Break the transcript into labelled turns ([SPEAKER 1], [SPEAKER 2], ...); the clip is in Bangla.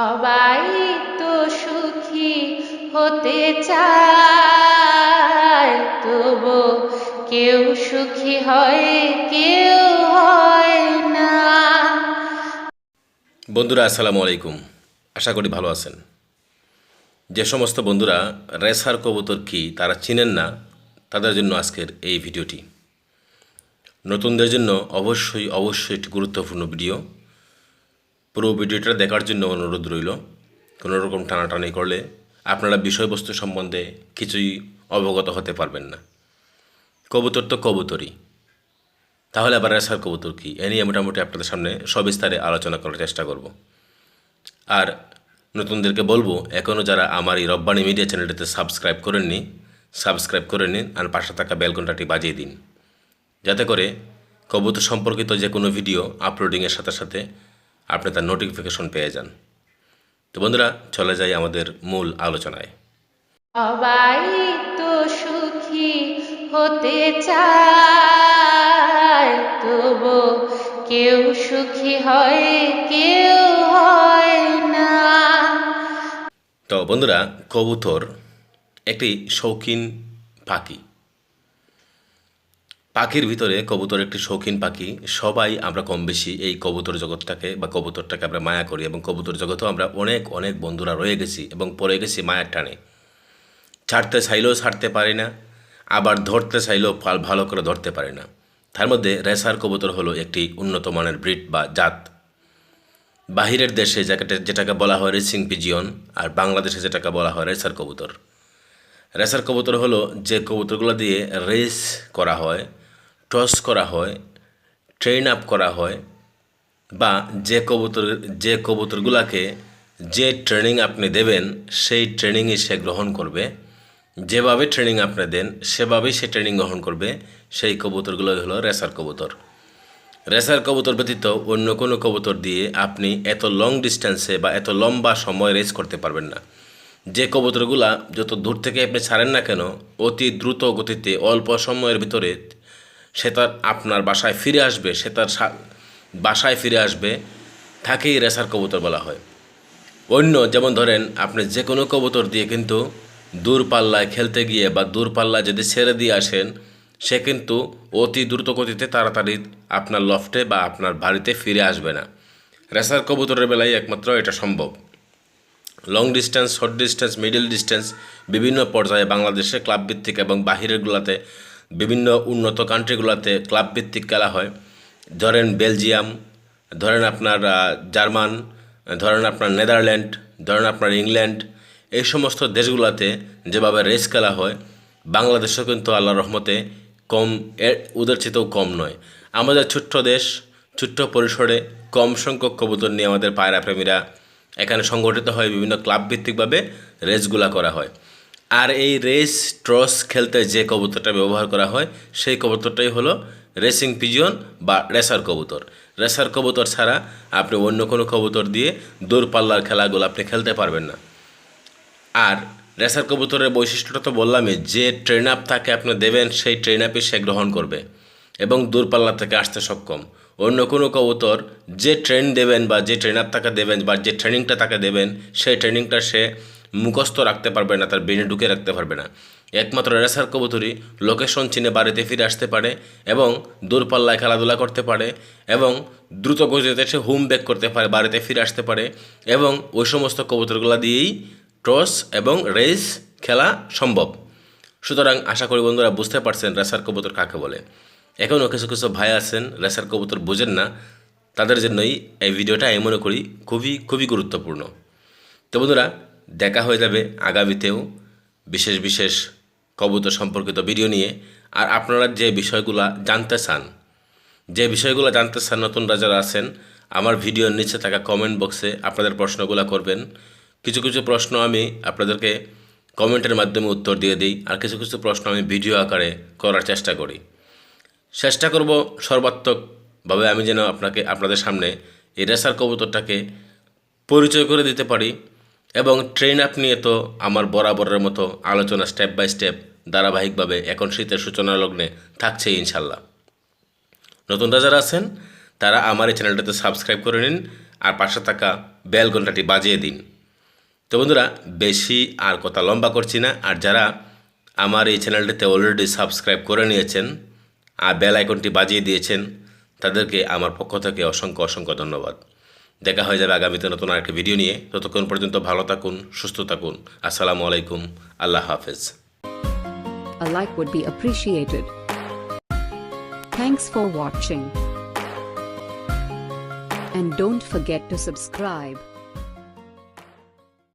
[SPEAKER 1] সবাই তো সুখী হতে চায়, তবু কেউ সুখী হয়, কেউ হয় না।
[SPEAKER 2] বন্ধুরা, আসসালামু আলাইকুম। আশা করি ভালো আছেন। যে সমস্ত বন্ধুরা রেসার কবুতর কি তারা চিনেন না, তাদের জন্য আজকের এই ভিডিওটি। নতুনদের জন্য অবশ্যই অবশ্যই একটি গুরুত্বপূর্ণ ভিডিও। পুরো ভিডিওটা দেখার জন্য অনুরোধ রইল। কোনো রকম টানাটানি করলে আপনারা বিষয়বস্তু সম্বন্ধে কিছুই অবগত হতে পারবেন না। কবুতর তো কবুতরই। তাহলে আবার রেসার কবুতর কী? এ নিয়ে মোটামুটি আপনাদের সামনে সবিস্তারে আলোচনা করার চেষ্টা করব। আর নতুনদেরকে বলব এখনও যারা আমার এই রব্বানি মিডিয়া চ্যানেলটিতে সাবস্ক্রাইব করেননি, সাবস্ক্রাইব করে নিন আর পাশে থাকা বেলকনটাটি বাজিয়ে দিন। যাতে করে কবুতর সম্পর্কিত যে কোনো ভিডিও আপলোডিংয়ের সাথে সাথে আপনি তার নোটিফিকেশন পেয়ে যান। তো বন্ধুরা চলে যাই আমাদের মূল আলোচনায়।
[SPEAKER 1] সবাই তো সুখী হতে চায় তবু কেউ সুখী হয় কেউ হয় না।
[SPEAKER 2] তো বন্ধুরা কবুতর একটি শৌখিন পাখি। পাখির ভিতরে কবুতর একটি শৌখিন পাখি। সবাই আমরা কম বেশি এই কবুতর জগৎটাকে বা কবুতরটাকে আমরা মায়া করি এবং কবুতর জগতেও আমরা অনেক অনেক বন্ধুরা রয়ে গেছি এবং পড়ে গেছি মায়ার টানে। ছাড়তে চাইলেও ছাড়তে পারি না, আবার ধরতে চাইলেও ভালো করে ধরতে পারি না। তার মধ্যে রেসার কবুতর হলো একটি উন্নত মানের ব্রিড বা জাত। বাহিরের দেশে যাকে যেটাকে বলা হয় রেসিং পিজিয়ন আর বাংলাদেশে যেটাকে বলা হয় রেসার কবুতর। রেসার কবুতর হলো যে কবুতরগুলো দিয়ে রেস করা হয় টস করা হয় ট্রেন আপ করা হয়, বা যে কবুতর, যে কবুতরগুলোকে যে ট্রেনিং আপনি দেবেন, সেই ট্রেনিংই সে গ্রহণ করবে। যেভাবে ট্রেনিং আপনি দেন, সেভাবেই সে ট্রেনিং গ্রহণ করবে। সেই কবুতরগুলো হলো রেসার কবুতর। রেসার কবুতর ব্যতীত অন্য কোনো কবুতর দিয়ে আপনি এত লং ডিস্টেন্সে বা এত লম্বা সময় রেস করতে পারবেন না। যে কবুতরগুলা যত দূর থেকে আপনি ছাড়েন না কেন, অতি দ্রুত গতিতে অল্প সময়ের ভিতরে সে তার আপনার বাসায় ফিরে আসবে, সে তার বাসায় ফিরে আসবে, তাকেই রেসার কবুতর বলা হয়। অন্য, যেমন ধরেন, আপনি যে কোনো কবুতর দিয়ে কিন্তু দূরপাল্লায় খেলতে গিয়ে বা দূরপাল্লায় যদি ছেড়ে দিয়ে আসেন, সে কিন্তু অতি দ্রুত গতিতে তাড়াতাড়ি আপনার লফটে বা আপনার বাড়িতে ফিরে আসবে না। রেসার কবুতরের বেলায় একমাত্র এটা সম্ভব। Long distance short distance middle distance বিভিন্ন পর্যায়ে বাংলাদেশে ক্লাব ভিত্তিক এবং বাহিরেরগুলোতে বিভিন্ন উন্নত কান্ট্রিগুলোতে ক্লাব ভিত্তিক খেলা হয়। ধরেন বেলজিয়াম ধরেন আপনার জার্মান ধরেন আপনার নেদারল্যান্ড ধরেন আপনার ইংল্যান্ড এই সমস্ত দেশগুলোতে যেভাবে রেস খেলা হয়, বাংলাদেশেও কিন্তু আল্লাহ রহমতে কম ওদের চেয়েতেও কম নয়। আমাদের ছোট্ট দেশ, ছোট্ট পরিসরে কম সংখ্যক কবুতর নিয়ে আমাদের পায়রা প্রেমীরা এখানে সংগঠিত হয়, বিভিন্ন ক্লাব ভিত্তিকভাবে রেসগুলা করা হয়। আর এই রেস, ট্রস খেলতে যে কবুতরটা ব্যবহার করা হয়, সেই কবুতরটাই হলো রেসিং পিজিয়ন বা রেসার কবুতর। রেসার কবুতর ছাড়া আপনি অন্য কোনো কবুতর দিয়ে দূরপাল্লার খেলাগুলো আপনি খেলতে পারবেন না। আর রেসার কবুতরের বৈশিষ্ট্যটা তো বললামই, যে ট্রেন আপ তাকে আপনি দেবেন, সেই ট্রেন আপই সে গ্রহণ করবে এবং দূরপাল্লা থেকে আসতে সক্ষম। অন্য কোনো কবুতর যে ট্রেন দেবেন বা যে ট্রেন আপ তাকে দেবেন বা যে ট্রেনিংটা তাকে দেবেন, সেই ট্রেনিংটা সে মুখস্থ রাখতে পারবে না, তার ব্রেনে ঢুকে রাখতে পারবে না। একমাত্র রেসার কবুতরই লোকেশন চিনে বাড়িতে ফিরে আসতে পারে এবং দূরপাল্লায় খেলাধুলা করতে পারে এবং দ্রুত গতিতে সে হোম ব্যাক করতে পারে, বাড়িতে ফিরে আসতে পারে এবং ওই সমস্ত কবুতরগুলো দিয়েই টস এবং রেস খেলা সম্ভব। সুতরাং আশা করি বন্ধুরা বুঝতে পারছেন রেসার কবুতর কাকে বলে। এখনও কিছু কিছু ভাই আছেন, রেসার কবুতর বোঝেন না, তাদের জন্যই এই ভিডিওটা আমি মনে করি খুবই খুবই গুরুত্বপূর্ণ। তো বন্ধুরা দেখা হয়ে যাবে আগামীতেও বিশেষ বিশেষ কবুতর সম্পর্কিত ভিডিও নিয়ে। আর আপনারা যে বিষয়গুলো জানতে চান, যে বিষয়গুলো জানতে চান নতুনরা যারা আছেন, আমার ভিডিওর নিচে থাকা কমেন্ট বক্সে আপনাদের প্রশ্নগুলো করবেন। কিছু কিছু প্রশ্ন আমি আপনাদেরকে কমেন্টের মাধ্যমে উত্তর দিয়ে দিই, আর কিছু কিছু প্রশ্ন আমি ভিডিও আকারে করার চেষ্টা করি। চেষ্টা করব সর্বাত্মকভাবে আমি যেন আপনাকে, আপনাদের সামনে এই রেসার কবুতরটাকে পরিচয় করে দিতে পারি। এবং ট্রেন আপ নিয়ে তো আমার বরাবরের মতো আলোচনা স্টেপ বাই স্টেপ ধারাবাহিকভাবে এখন শীতের সূচনা লগ্নে থাকছে ইনশাল্লাহ। নতুনরা যারা আছেন, তারা আমার এই চ্যানেলটাতে সাবস্ক্রাইব করে নিন আর পাশে থাকা বেল ঘন্টাটি বাজিয়ে দিন। তো বন্ধুরা, বেশি আর কথা লম্বা করছি না, আর যারা আমার এই চ্যানেলটিতে অলরেডি সাবস্ক্রাইব করে নিয়েছেন আর বেল আইকনটি বাজিয়ে দিয়েছেন, তাদেরকে আমার পক্ষ থেকে অসংখ্য অসংখ্য ধন্যবাদ। দেখা হয়ে যাবে আগামীতে নতুন আরেকটি ভিডিও নিয়ে ততক্ষণ পর্যন্ত ভালো থাকুন সুস্থ থাকুন আসসালামু আলাইকুম আল্লাহ হাফেজ
[SPEAKER 3] A like would be appreciated. Thanks for watching. And don't forget to subscribe.